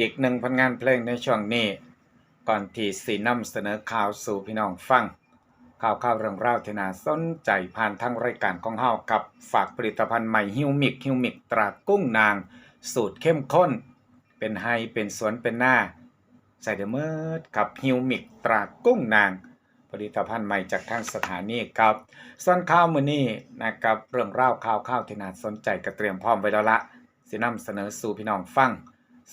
อีกหนึ่งผลงานเพลงในช่วงนี้ ก่อนที่สีนำเสนอข่าวสู่พี่น้องฟัง ข่าวข่าวเรื่องราวที่น่าสนใจผ่านทางรายการของเฮากับฝากผลิตภัณฑ์ใหม่ฮิวมิกฮิวมิกตรากุ้งนาง สูตรเข้มข้น เป็นไฮเป็นสวนเป็นหน้า ใส่เดเมิดกับฮิวมิกตรากุ้งนางผลิตภัณฑ์ใหม่จากทางสถานีครับส่วนข่าวมือนี้นะครับเรื่องราวข่าวข่าวที่น่าสนใจก็เตรียมพร้อมไว้แล้วละสินำเสนอสู่พี่น้องฟัง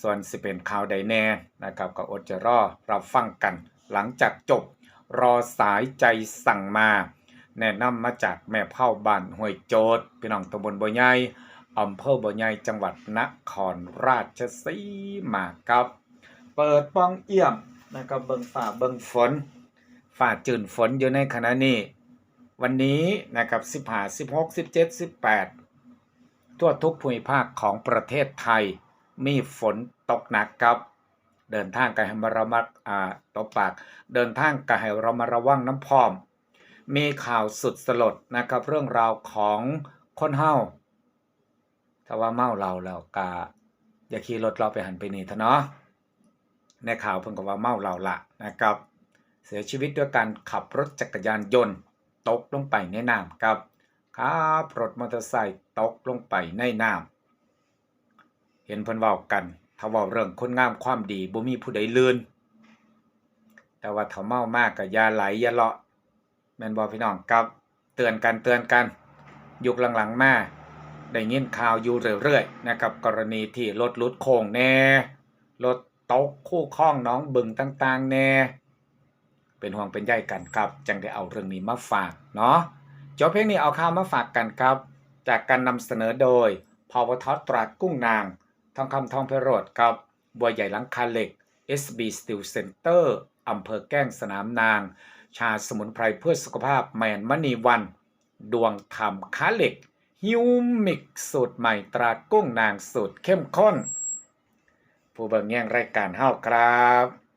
ส่วนสิเป็นข่าวใดแน่นะครับก็อดจะรอรับฟังกัน หลังจากจบรอสายใจสั่งมา แนะนำมาจากแม่เผ่าบ้านห้วยโจดพี่น้องตำบลบ่อใหญ่อำเภอบ่อใหญ่จังหวัดนครราชสีมาครับ เปิดป้องเอี่ยมนะครับเบิ่งฝ่าเบิ่งฝนฝ่าจืนฝนอยู่ในขณะนี้ วันนี้นะครับ15 16 17 18ทั่วทุกภูมิภาคของประเทศไทย มีฝนตกหนักครับ เดินทางกันให้มาระมัดอ่าตบปาก เดินทางกันให้เรามาระวังน้ำพอม มีข่าวสุดสลดนะครับ เรื่องราวของคนเฮาถ้าว่าเมาเราแล้วกาอย่าขี่รถเราไปหันไปนี่เถอะเนาะในข่าวเพิ่งก็ว่าเมาเราละนะครับ เสียชีวิตด้วยการขับรถจักรยานยนต์ ตกลงไปในน้ำครับขับรถมอเตอร์ไซค์ตกลงไปในน้ำ เห็นเพิ่นเว้ากัน ถ้าเว้าเรื่องคนงามความดีบ่มีผู้ใดลืนแต่ว่าถ้าเมามากก็อย่าไหลอย่าเลาะแม่นบ่พี่น้องครับ เตือนกันเตือนกัน ยุคหลังๆมาได้ยินข่าวอยู่เรื่อยๆนะครับกรณีที่รถลุดโค้งแน่รถตกคู่คล้องน้องบึงต่างๆแน่เป็นห่วงเป็นใยกันครับ จังได้เอาเรื่องนี้มาฝากเนาะจบเพลงนี้เอาข่าวมาฝากกันครับ จากการนำเสนอโดยพาวทอตรากุ้งนาง ทองคำทองเพโรดครับ บัวใหญ่หลังคาเหล็ก SB Steel Center อำเภอแก้งสนามนาง ชาสมุนไพรเพื่อสุขภาพแมนมณีวัน ดวงธรรมค้าเหล็ก ฮิวมิกสูตรใหม่ตรากุ้งนางสูตรเข้มข้น ผู้เบิ่งแย่งรายการเฮาครับ